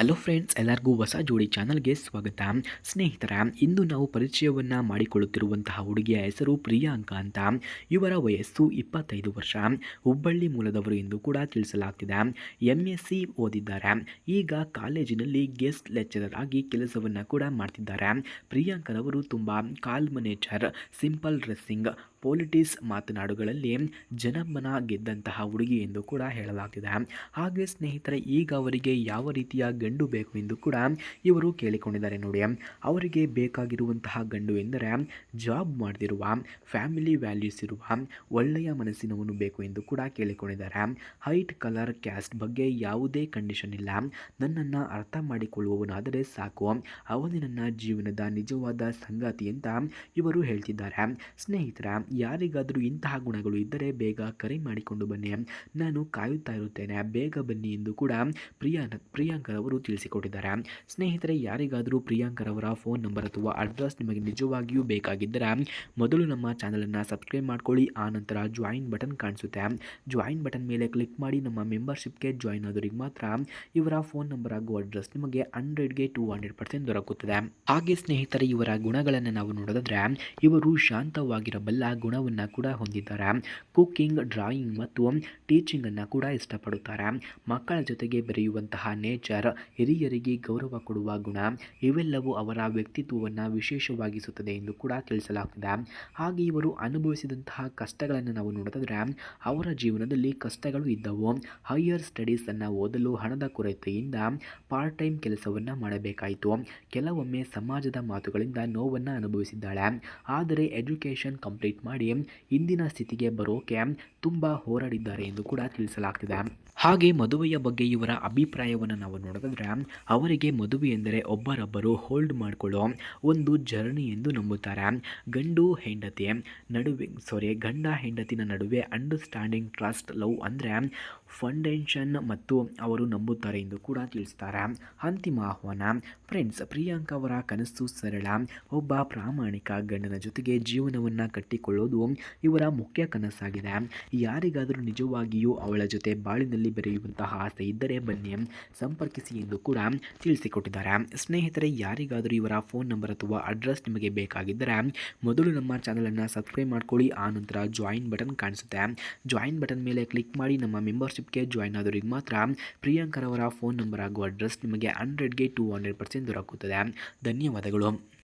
Hello friends ಎಲ್ಲರಿಗೂ ಹೊಸ ಜೋಡಿ ಚಾನಲ್ಗೆ ಸ್ವಾಗತ. ಸ್ನೇಹಿತರ, ಇಂದು ನಾವು ಪರಿಚಯವನ್ನು ಮಾಡಿಕೊಳ್ಳುತ್ತಿರುವಂತಹ ಹುಡುಗಿಯ ಹೆಸರು ಪ್ರಿಯಾಂಕ ಅಂತ. ಇವರ ವಯಸ್ಸು ಇಪ್ಪತ್ತೈದು ವರ್ಷ. ಹುಬ್ಬಳ್ಳಿ ಮೂಲದವರು ಎಂದು ಕೂಡ ತಿಳಿಸಲಾಗ್ತಿದೆ. ಎಂ ಎಸ್ ಸಿ ಓದಿದ್ದಾರೆ. ಈಗ ಕಾಲೇಜಿನಲ್ಲಿ ಗೆಸ್ಟ್ ಲೆಕ್ಚರರ್ ಆಗಿ ಕೆಲಸವನ್ನು ಕೂಡ ಮಾಡ್ತಿದ್ದಾರೆ. ಪ್ರಿಯಾಂಕರವರು ತುಂಬ calm nature simple dressing politics ಮಾತನಾಡುಗಳಲ್ಲಿ ಜನಮನ ಗೆದ್ದಂತಹ ಹುಡುಗಿ ಎಂದು ಕೂಡ ಹೇಳಲಾಗ್ತಿದೆ. ಹಾಗೆ ಸ್ನೇಹಿತರೆ, ಈಗ ಅವರಿಗೆ ಯಾವ ರೀತಿಯ ಗಂಡು ಬೇಕು ಎಂದು ಕೂಡ ಇವರು ಕೇಳಿಕೊಂಡಿದ್ದಾರೆ ನೋಡಿ. ಅವರಿಗೆ ಬೇಕಾಗಿರುವಂತಹ ಗಂಡು ಎಂದರೆ ಜಾಬ್ ಮಾಡದಿರುವ ಫ್ಯಾಮಿಲಿ ವ್ಯಾಲ್ಯೂಸ್ ಇರುವ, ಒಳ್ಳೆಯ ಮನಸ್ಸಿನವನು ಬೇಕು ಎಂದು ಕೂಡ ಕೇಳಿಕೊಂಡಿದ್ದಾರೆ. ಹೈಟ್, ಕಲರ್, ಕ್ಯಾಸ್ಟ್ ಬಗ್ಗೆ ಯಾವುದೇ ಕಂಡೀಷನ್ ಇಲ್ಲ. ನನ್ನನ್ನು ಅರ್ಥ ಮಾಡಿಕೊಳ್ಳುವವನಾದರೆ ಸಾಕು. ಅವನೇ ನನ್ನ ಜೀವನದ ನಿಜವಾದ ಸಂಗಾತಿ ಅಂತ ಇವರು ಹೇಳ್ತಿದ್ದಾರೆ. ಸ್ನೇಹಿತರ, ಯಾರಿಗಾದರೂ ಇಂತಹ ಗುಣಗಳು ಇದ್ದರೆ ಬೇಗ ಕರೆ ಮಾಡಿಕೊಂಡು ಬನ್ನಿ. ನಾನು ಕಾಯುತ್ತಾ ಇರುತ್ತೇನೆ. ಬೇಗ ಬನ್ನಿ ಎಂದು ಕೂಡ ಪ್ರಿಯಾ ಪ್ರಿಯಾಂಕರವರು ತಿಳಿಸಿಕೊಟ್ಟಿದ್ದಾರೆ. ಸ್ನೇಹಿತರೆ, ಯಾರಿಗಾದರೂ ಪ್ರಿಯಾಂಕರವರ ಫೋನ್ ನಂಬರ್ ಅಥವಾ ಅಡ್ರೆಸ್ ನಿಮಗೆ ನಿಜವಾಗಿಯೂ ಬೇಕಾಗಿದ್ದರೆ ಮೊದಲು ನಮ್ಮ ಚಾನಲನ್ನು ಸಬ್ಸ್ಕ್ರೈಬ್ ಮಾಡ್ಕೊಳ್ಳಿ, ಆ ನಂತರ ಜಾಯಿನ್ ಬಟನ್ ಕಾಣಿಸುತ್ತೆ. ಜಾಯಿನ್ ಬಟನ್ ಮೇಲೆ ಕ್ಲಿಕ್ ಮಾಡಿ ನಮ್ಮ ಮೆಂಬರ್ಶಿಪ್ಗೆ ಜಾಯಿನ್ ಆದವರಿಗೆ ಮಾತ್ರ ಇವರ ಫೋನ್ ನಂಬರ್ ಹಾಗೂ ಅಡ್ರೆಸ್ ನಿಮಗೆ ಹಂಡ್ರೆಡ್ಗೆ ಟೂ ಹಂಡ್ರೆಡ್ ಪರ್ಸೆಂಟ್ ದೊರಕುತ್ತದೆ. ಹಾಗೆ ಸ್ನೇಹಿತರೆ, ಇವರ ಗುಣಗಳನ್ನು ನಾವು ನೋಡೋದಾದ್ರೆ ಇವರು ಶಾಂತವಾಗಿರಬಲ್ಲ ಗುಣವನ್ನು ಕೂಡ ಹೊಂದಿದ್ದಾರೆ. ಕುಕ್ಕಿಂಗ್ ಡ್ರಾಯಿಂಗ್ ಮತ್ತು ಟೀಚಿಂಗನ್ನು ಕೂಡ ಇಷ್ಟಪಡುತ್ತಾರೆ. ಮಕ್ಕಳ ಜೊತೆಗೆ ಬೆರೆಯುವಂತಹ ನೇಚರ್ ಹಿರಿಯರಿಗೆ ಗೌರವ ಕೊಡುವ ಗುಣ, ಇವೆಲ್ಲವೂ ಅವರ ವ್ಯಕ್ತಿತ್ವವನ್ನು ವಿಶೇಷವಾಗಿಸುತ್ತದೆ ಎಂದು ಕೂಡ ತಿಳಿಸಲಾಗ್ತದೆ. ಹಾಗೆ ಇವರು ಅನುಭವಿಸಿದಂತಹ ಕಷ್ಟಗಳನ್ನು ನಾವು ನೋಡಿದ್ರೆ, ಅವರ ಜೀವನದಲ್ಲಿ ಕಷ್ಟಗಳು ಇದ್ದವು. ಹೈಯರ್ ಸ್ಟಡೀಸನ್ನು ಓದಲು ಹಣದ ಕೊರತೆಯಿಂದ ಪಾರ್ಟ್ ಟೈಮ್ ಕೆಲಸವನ್ನು ಮಾಡಬೇಕಾಯಿತು. ಕೆಲವೊಮ್ಮೆ ಸಮಾಜದ ಮಾತುಗಳಿಂದ ನೋವನ್ನು ಅನುಭವಿಸಿದ್ದಾಳೆ. ಆದರೆ ಎಜುಕೇಷನ್ ಕಂಪ್ಲೀಟ್ ಮಾಡಿ ಇಂದಿನ ಸ್ಥಿತಿಗೆ ಬರೋಕೆ ತುಂಬ ಹೋರಾಡಿದ್ದಾರೆ ಎಂದು ಕೂಡ ತಿಳಿಸಲಾಗ್ತಿದೆ. ಹಾಗೆ ಮದುವೆಯ ಬಗ್ಗೆ ಇವರ ಅಭಿಪ್ರಾಯವನ್ನು ನಾವು ನೋಡೋದಾದ್ರೆ ಅವರಿಗೆ ಮದುವೆ ಎಂದರೆ ಒಬ್ಬರೊಬ್ಬರು ಹೋಲ್ಡ್ ಮಾಡಿಕೊಳ್ಳೋ ಒಂದು ಜರ್ನಿ ಎಂದು ನಂಬುತ್ತಾರೆ. ಗಂಡು ಹೆಂಡತಿ ನಡುವೆ ಸಾರಿ ಗಂಡ ಹೆಂಡತಿನ ನಡುವೆ ಅಂಡರ್ಸ್ಟ್ಯಾಂಡಿಂಗ್ ಟ್ರಸ್ಟ್ ಲವ್ ಅಂದರೆ ಫಂಡೆನ್ಷನ್ ಮತ್ತು ಅವರು ನಂಬುತ್ತಾರೆ ಎಂದು ಕೂಡ ತಿಳಿಸ್ತಾರೆ. ಅಂತಿಮ ಆಹ್ವಾನ ಫ್ರೆಂಡ್ಸ್ ಪ್ರಿಯಾಂಕಾ ಅವರ ಕನಸು ಸರಳ. ಒಬ್ಬ ಪ್ರಾಮಾಣಿಕ ಗಂಡನ ಜೊತೆಗೆ ಜೀವನವನ್ನು ಕಟ್ಟಿಕೊಳ್ಳೋದು ಇವರ ಮುಖ್ಯ ಕನಸಾಗಿದೆ. ಯಾರಿಗಾದರೂ ನಿಜವಾಗಿಯೂ ಅವಳ ಜೊತೆ ಬಾಳಿನಲ್ಲಿ ಬೆರೆಯುವಂತಹ ಆಸೆ ಇದ್ದರೆ ಬನ್ನಿ, ಸಂಪರ್ಕಿಸಿ ಎಂದು ಕೂಡ ತಿಳಿಸಿಕೊಟ್ಟಿದ್ದಾರೆ. ಸ್ನೇಹಿತರೆ, ಯಾರಿಗಾದರೂ ಇವರ ಫೋನ್ ನಂಬರ್ ಅಥವಾ ಅಡ್ರೆಸ್ ನಿಮಗೆ ಬೇಕಾಗಿದ್ದರೆ ಮೊದಲು ನಮ್ಮ ಚಾನಲನ್ನು ಸಬ್ಸ್ಕ್ರೈಬ್ ಮಾಡ್ಕೊಳ್ಳಿ, ಆ ನಂತರ ಜಾಯಿನ್ ಬಟನ್ ಕಾಣಿಸುತ್ತೆ. ಜಾಯಿನ್ ಬಟನ್ ಮೇಲೆ ಕ್ಲಿಕ್ ಮಾಡಿ ನಮ್ಮ ಮೆಂಬರ್ಶಿಪ್ಗೆ ಜಾಯಿನ್ ಆದವರಿಗೆ ಮಾತ್ರ ಪ್ರಿಯಾಂಕರವರ ಫೋನ್ ನಂಬರ್ ಹಾಗೂ ಅಡ್ರೆಸ್ ನಿಮಗೆ ಹಂಡ್ರೆಡ್ಗೆ ಟೂ ಹಂಡ್ರೆಡ್ ಪರ್ಸೆಂಟ್ ದೊರಕುತ್ತದೆ. ಧನ್ಯವಾದಗಳು.